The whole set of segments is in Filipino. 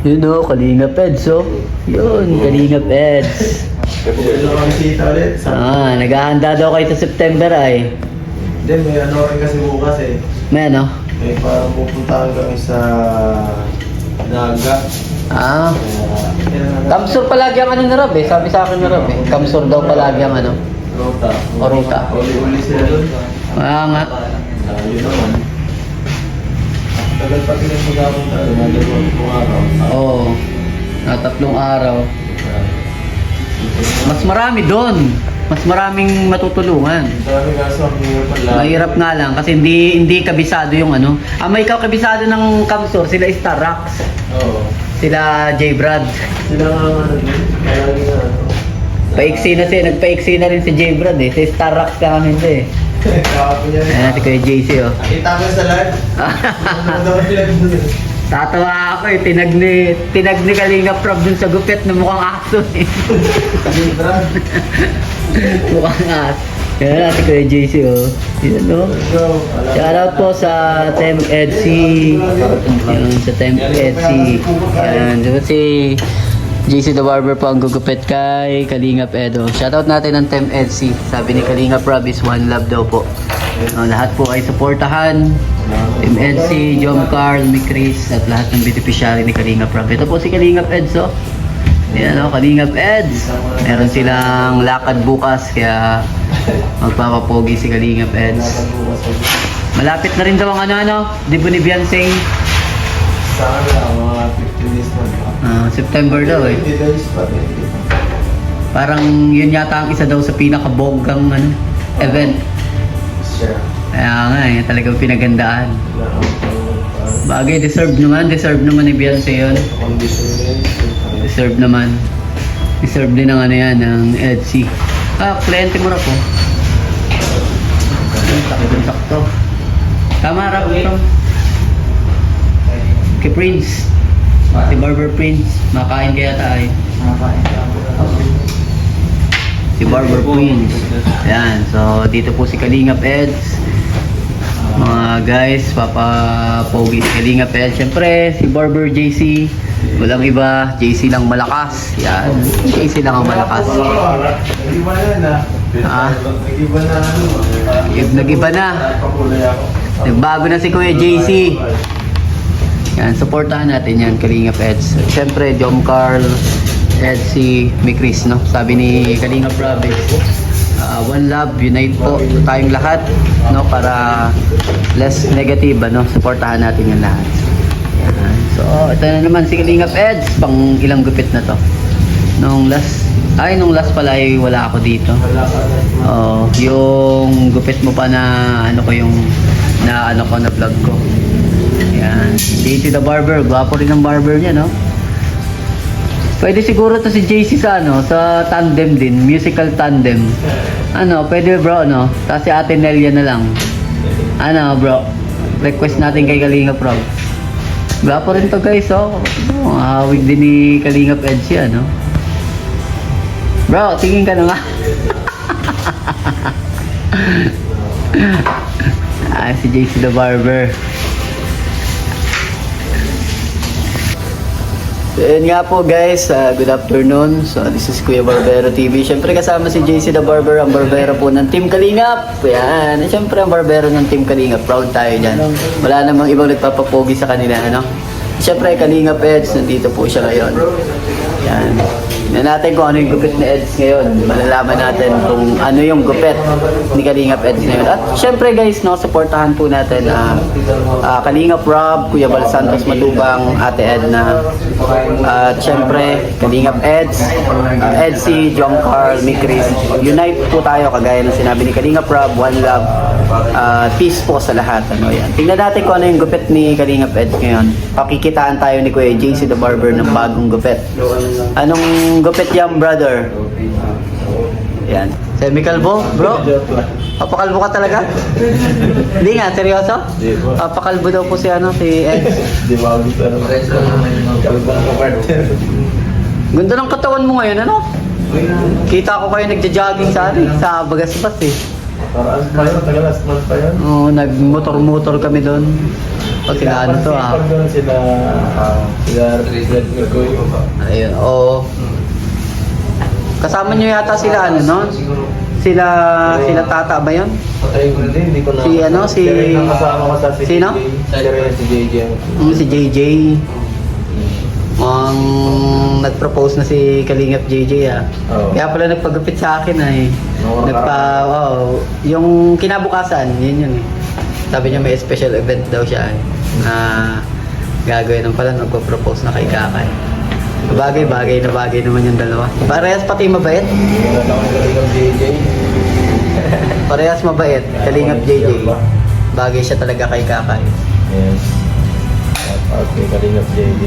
Yun o, Kalinga Peds oh. Yun, Kalinga Peds. Ano sita ulit? Ah, naghahanda daw kayo sa September ay. Hindi, may ano rin kasi bukas eh. May ano? May parang pupuntahan kami sa Naga. Ah, Kamsur palagi ang ano ni Rob eh. Sabi sa akin ni Rob eh. Kamsur daw palagi ang ano. Rota. O, ruta. Uli-uli sila doon. Ah nga. Ah, yun naman. Tagal pa yung magkapunta. Nagagawa ko araw. Oo. Na tatlong araw. Mas marami doon. Mas maraming matutulungan. Dami kaso ang hirap pala. Mahirap nga lang kasi hindi hindi kabisado yung ano. Ah, may kabisado ng Kamsur, sila Star Rocks. Oo. Sila J. Brad. Sila nga ano. Paiksi na siya, nagpaiksi na rin si J. Brad eh. Si Star Rocks ka kami hindi eh. Ayan si Kuya JC oh. Kita ko sa live. Tatawa ako eh, tinag ni, tinag ni Kalinga Prob dun sa gupit na mukhang aso eh. Mukhang aso. Yan natin Kuya JC oh. Yan oh. So, Shoutout po sa Tem Etsy. Yan, sa Tem Etsy. Yan, si JC the Barber po ang gugupit kay Kalingap Edo. Shoutout natin ng Tem Etsy. Sabi ni Kalingap Rob is one love daw po. Uh, lahat po ay suportahan. Team Etsy, Jom Carl, Mi Chris, at lahat ng beneficiary ni Kalingap Rob. Ito po si Kalingap Eds, oh. Yan, oh, Kalingap Eds. Meron silang lakad bukas, kaya magpapapogi si Kalingap Eds. Malapit na rin daw ang ano-ano, di ba ni Beyonce? Sana mga 15 Ah, September daw eh. 20 days pa rin. Parang yun yata ang isa daw sa pinakabonggang ano, event. Sure. Kaya nga eh, talagang pinagandaan. Bagay, deserve naman, deserve naman ni Beyonce yun. Condition Deserve naman. Deserve din ng ano yan, ng Etsy. Ah, kliyente mo na po. Sakto, sakto. Tama, Rap, ito. Kay Prince. Si Barber Prince. Makain kaya tayo. Si Barber Prince. Yan. So, dito po si Kalingap Eds. Mga guys, Papa Pogi si Kalingap Eds. Siyempre, si Barber JC. Walang iba. JC lang malakas. Yan. JC lang ang malakas. Nag-iba na. Ah. Nag-iba na ano. Nag- nag-iba na. Nagbago na si Kuya JC. Yan, supportahan natin yan, Kalingap Eds. Siyempre, Jom Carl, Edsy, may Chris, no? Sabi ni Kalingap Province, uh, One Love, unite po tayong lahat, no? Para less negative, no? Supportahan natin yung lahat. Yan. So, ito na naman si Kalingap Eds, pang ilang gupit na to. Nung last, ay, nung last pala ay wala ako dito. Oh, yung gupit mo pa na ano ko yung na ano ko na vlog ko. Yan. JC the barber, gwapo rin ang barber niya, no? Pwede siguro to si JC sa ano, sa tandem din, musical tandem. Ano, pwede bro, no? Tapos si Ate Nelia na lang. Ano, bro? Request natin kay Kalinga Pro. Gwapo rin to guys, oh. oh hawig din ni Kalinga Edge yan, no? Bro, tingin ka na nga. ah, si JC the Barber. So, yun nga po guys, uh, good afternoon. So, this is Kuya Barbero TV. Siyempre kasama si JC the Barber, ang barbero po ng Team Kalingap. Yan, siyempre ang barbero ng Team Kalingap. Proud tayo dyan. Wala namang ibang nagpapapogi sa kanila, ano? Siyempre, Kalingap Eds, nandito po siya ngayon. Yan. Tignan natin kung ano yung gupit ni Eds ngayon. Malalaman natin kung ano yung gupit ni Kalingap Eds ngayon. At syempre guys, no, supportahan po natin uh, uh, Kalingap Rob, Kuya Bal Santos Matubang, Ate Edna. At syempre, Kalingap Eds, uh, Edsy, John Carl, Mikris. Unite po tayo kagaya ng sinabi ni Kalingap Rob, One Love. Uh, peace po sa lahat. Ano, yan. Tingnan natin kung ano yung gupit ni Kalingap Eds ngayon. Pakikitaan tayo ni Kuya JC the Barber ng bagong gupit. Anong gupit yan, brother? Yan. Semikalbo, bro? Papakalbo ka talaga? Hindi nga, seryoso? Papakalbo daw po si ano, si Ed. Di partner. Ganda ng katawan mo ngayon, ano? Kita ko kayo nagja-jogging sa ano, sa Bagasbas eh. Parang pa yun, tagal last month pa yun. Oo, nagmotor-motor kami doon. O, sila ano to ah. Pag doon sila, ah, sila Red Mikoy. Ayun, oo. Kasama nyo yata sila ano, no? Sila, sila tata ba yun? Patay ko din, hindi ko na... Si ano, si- kasama ko sa si Sino? Si JJ. Mm, si JJ. Ang nag-propose na si Kalingap JJ ah. Oo. Kaya pala nagpagupit sa akin ah eh. Oo, Nagpa, wow. Yung kinabukasan, yun yun eh. Sabi niya may special event daw siya eh. Na gagawin ng pala, nagpo-propose na kay Kakay. Bagay, bagay na bagay naman yung dalawa. Parehas pati mabait. Wala lang ang galing ng JJ. Parehas mabait. Kalingap JJ. Bagay siya talaga kay Kakay. Yes. Okay, Kalingap JJ.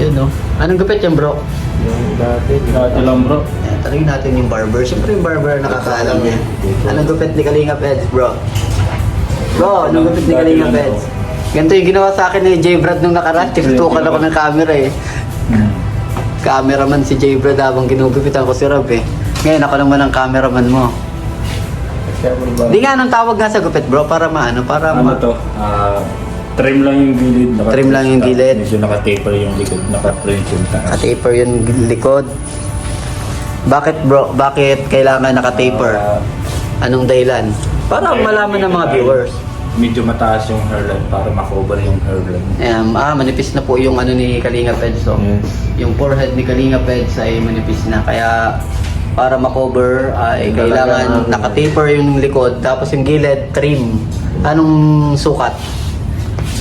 Yun no. Anong gupit yan bro? Yung dati, Dati lang bro. Eh, tanongin natin yung barber. Siyempre yung barber nakakaalam niya. Anong gupit ni Kalinga Peds, bro? Bro, anong gupit ni Kalinga Peds? Ganito yung ginawa sa akin ni J. Brad nung nakaraan. Tinutukan ako ng camera eh. Cameraman si J. Brad habang ginugupitan ko si Rob eh. Ngayon ako naman ang cameraman mo. Di nga anong tawag nga sa gupit bro para maano, para Ano ma... to? Ah, trim lang yung gilid. Naka Trim lang yung gilid. Medyo naka-taper yung likod. Naka-print yung taas. Naka-taper yung likod. Bakit bro? Bakit kailangan naka-taper? Ah, Anong dahilan? Para malaman ng mga viewers. medyo mataas yung hairline para makover yung hairline. Um, ah, manipis na po yung ano ni Kalinga Peds. So. Yes. Yung forehead ni Kalinga Peds ay manipis na. Kaya para makover ay kailangan Talaga. naka-taper yung likod. Tapos yung gilid, trim. Anong sukat?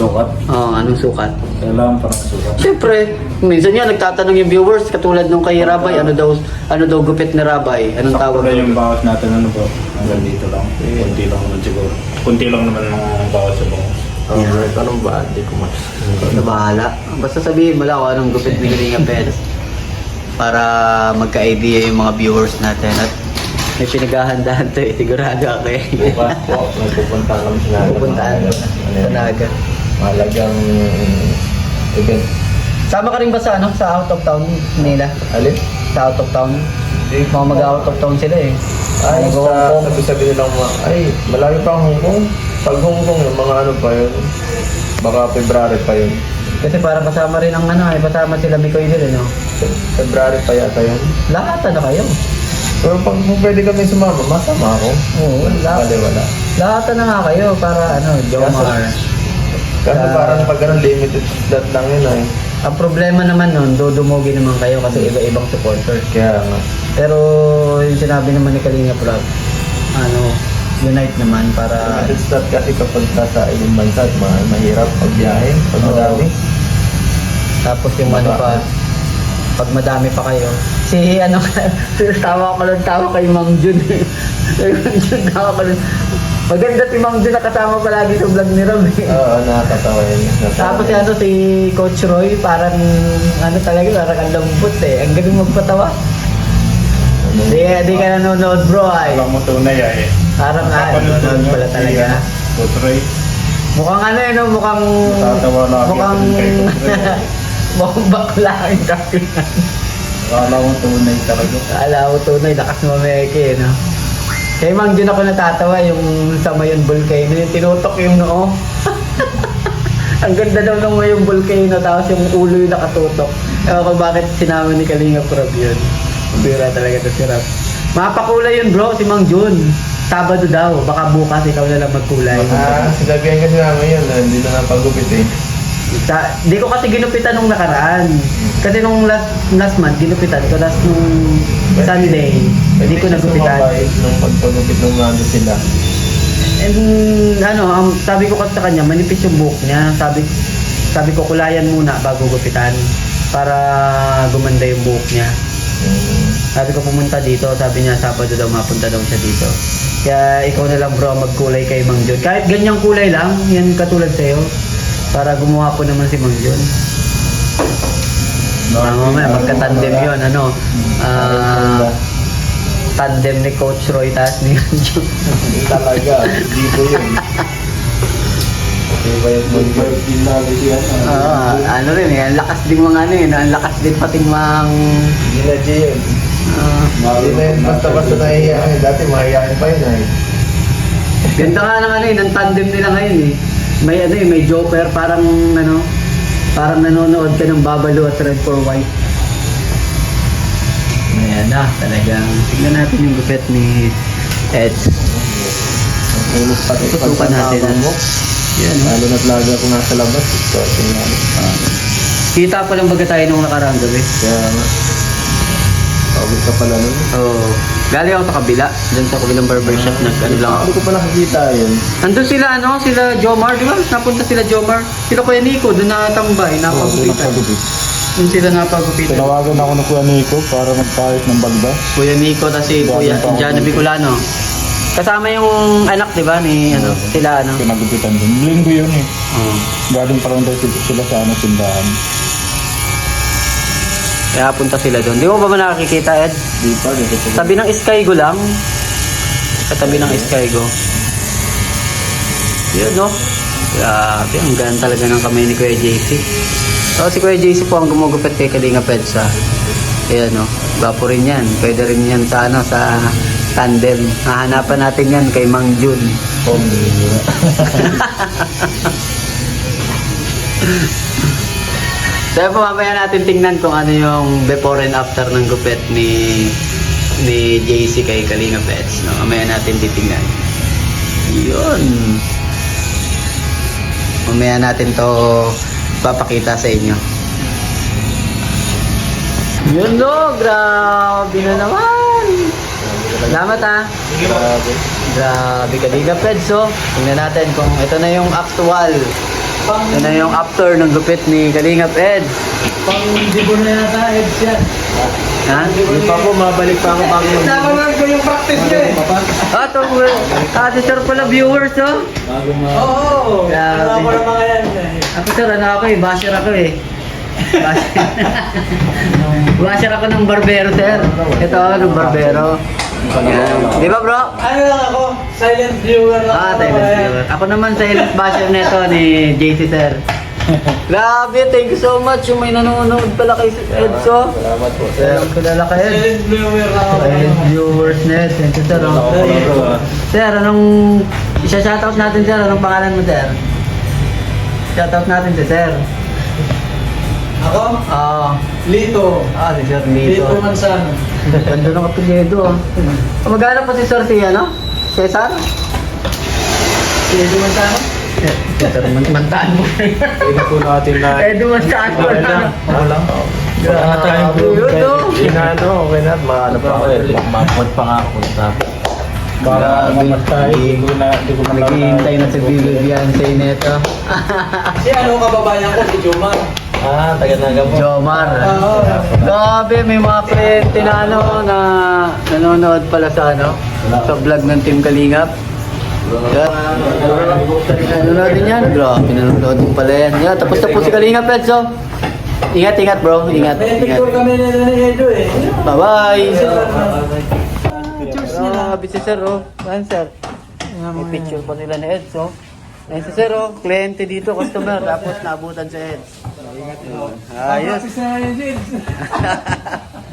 Sukat. Oh, anong sukat? Kailangan parang sukat. Siyempre, minsan nga nagtatanong yung viewers katulad nung kay Rabay, ano daw ano daw gupit ni Rabay? Anong Sakto tawag? na yung bawas natin ano bro. Hanggang dito lang. Kunti lang naman siguro. Kunti lang naman ang bawas sa bawas. Alright, anong ba? Hindi ko mas... Na bahala. Basta sabihin mo lang kung anong gupit ni Kalinga Peds. Para magka-idea yung mga viewers natin. At may pinaghahandaan to eh. Sigurado ako eh. Bukas po, nagpupunta kami sa Naga. Pupuntaan Ano. Malagang event. Sama ka rin ba sa ano? Sa out of town nila? Alin? Sa out of town? Hindi Mga mag-out of town sila eh. Ay, Mga sa, sabi-sabi nilang mga, ay, malayo pa ang Hong Kong. Pag Hong Kong, yung mga ano pa yun, baka February pa yun. Kasi para kasama rin ang ano eh. Kasama sila Mikoy din eh no? February pa yata yun. Lahat ano kayo? Pero pag kung pwede kami sumama, masama ako. Oo, lahat. Wala, wala. Lahat na nga kayo para ano, Jomar. Kasi Ah. parang pag ganun, limited slot lang yun ay. Ang problema naman nun, dudumugi naman kayo kasi iba-ibang supporters. Kaya nga. Pero yung sinabi naman ni Kalinga Prab, ano, unite naman para Limited slot kasi kapag nasa ibang bansa, ma- mahirap pag biyahe, pag Oo. madami. tapos yung ano pa, pag madami pa kayo. Si ano, tawa ko lang tawa kay Mang Jun. kay Mang Jun, tawa ko lang. Maganda si Mang Jun nakasama palagi sa vlog ni Rob. eh. Oo, nakakatawa yun. Tapos si ano si Coach Roy, parang ano talaga, parang ang lambot eh. Ang galing magpatawa. Di, di ka nanonood bro ay. Alam mo tunay ay. Parang ah, nanonood pala talaga. Putray. Mukhang ano eh, no? mukhang... Natatawa lang ako Mukhang... kay Coach Roy. mukhang bakla ang kapinan. Alam mo tunay talaga. Kala ko tunay, lakas mameke, no? Kay Mang Jun ako natatawa yung sa Mayon Volcano, yung tinutok yung noo. Ang ganda daw ng Mayon Volcano, tapos yung ulo yung nakatutok. Ewan ko bakit sinama ni Kalinga Prab yun. Bira talaga to si Rap. Mapakulay yun bro, si Mang Jun. Sabado daw, baka bukas ikaw na lang magkulay. Ah, sinabihan kasi namin yun, hindi na napagupit eh. Sa, di ko kasi ginupitan nung nakaraan. Kasi nung last last month, ginupitan ko. Last nung Sunday, hindi ko nagupitan. Nung pagpagupit nung nando sila. And ano, ang sabi ko kasi sa kanya, manipis yung buhok niya. Sabi sabi ko kulayan muna bago gupitan para gumanda yung buhok niya. Mm. Sabi ko pumunta dito, sabi niya Sabado daw mapunta daw siya dito. Kaya ikaw na lang bro magkulay kay Mang John. Kahit ganyang kulay lang, yan katulad sa'yo. Para gumawa po naman si Mang John. Ah, mamaya magka-tandem yun, ano. Ah, tandem ni Coach Roy tas ni Mang John. Hindi talaga, hindi ko yun. Di ba yung mag din lagi siya. Ah, ano rin eh, ang lakas din mga ano eh, no? ang lakas din pating mang... Hindi na yun. ah, Hindi na yun basta-basta nahihiyain. Dati mahihiyain pa yun eh. ganda nga ng ano eh, ng tandem nila ngayon eh. May ano eh, may joker, parang ano, parang nanonood ka ng Babalu at Red for White. Ayan na, talagang tignan natin yung gupit ni Ed. Ulos pati Tutukan natin. mo. Yan, no? Lalo na't lagi ako nasa labas. So, tingnan. Kita pa lang baga tayo nung nakaraang gabi. Kaya nga. Tawag ka pala nun. Oo. Oh, galing ako sa kabila, dun sa kabilang barbershop, nag ano lang ako. Hindi ko pa nakikita yun. Andun sila, ano, sila Jomar, di ba? Napunta sila Jomar. Sila Kuya Nico, doon natambay, napagupitan. Doon sila napagupitan. Tinawagan ako ng Kuya Nico para magpahit ng balda. Kuya Nico, Kuya Galing pa ako Indiano. Bicolano. Kasama yung anak, di ba, ni, ano, sila, ano. Pinagupitan din. Linggo yun eh. Oo. Galing pa lang daw sila sa ano, tindahan. Kaya punta sila doon. Di mo ba ba nakakikita, Ed? Di pa, di ko pa. Tabi ng Skygo lang. Katabi ng Skygo. Yun, no? Grabe, ang ganda talaga ng kamay ni Kuya JC. So, si Kuya JC po ang gumugupit kay Kalinga Pedsa. Ayan, no? Gwapo rin yan. Pwede rin yan sa, ano, sa tandem. Hahanapan natin yan kay Mang Jun. So, po, mamaya natin tingnan kung ano yung before and after ng gupit ni ni JC kay Kalinga Pets. No? Mamaya natin titingnan. Yun. Mamaya natin to papakita sa inyo. Yun no, grabe na naman. Salamat ha. Grabe. Grabe Kalinga Pets oh. Tingnan natin kung ito na yung actual. Ito na yung after ng gupit ni Kalinga Peds. Pang-dibon na yata, Eds yan. Ha? Hindi pa po, mabalik pa ako bago mag- Naman ko yung practice niya eh. Ah, ito, ah, si sir pala viewers, oh. Bago ma... Oo, Grabe. ano ako ng mga yan eh. Ako sir, ano ako eh, basher ako eh. Basher. basher ako ng barbero, sir. Ito, ng barbero. Yan. Di ba, bro? Ano lang ako, silent viewer lang Ah, silent viewer. Ako naman silent basher nito ni JC, sir. Grabe, thank you so much. Yung may nanonood pala kay Edso. Salamat po, Sir, kilala ka, Ed. Silent viewer lang ako. Silent viewers net. Thank you, sir. oh. Sir, anong isa-shoutout natin, sir? Anong pangalan mo, sir? Shoutout natin si sir. Ako, Ah, Lito. ah, si Sir Lito. Lito Manzano. Ganda ng apelyido, ah. Magana pa si Sir si, ano? Cesar? Lito Manzano. Cesar, man mantaan mo. Pwede po natin na... Eh, dumastaan mo na. Ako lang. Grabe, yun, no? Inaano, okay na. Maano pa ako eh. Mapod pa nga ako. Para mamatay. Hindi ko na, hindi ko na Naghihintay na si Vivian sa neto. Si ano kababayan ko, si Jomar. Ah, taga naga po. Jomar. Oo. Grabe, may mga kliyente na ano, na nanonood pala sa ano, sa vlog ng Team Kalingap. Yeah. Nanonood din yan. Grabe, nanonood din pala yan. Yeah, tapos na po si Kalingap, Pedso. Ingat, ingat bro. Ingat, ingat. kami na ni Edo eh. Bye-bye. Pictures nila. Grabe si Sir, oh. Saan, Sir? May picture pa nila ni Eds, oh. Ayun si Sir, oh. Kliyente dito, customer. Tapos naabutan si Eds. Ayos.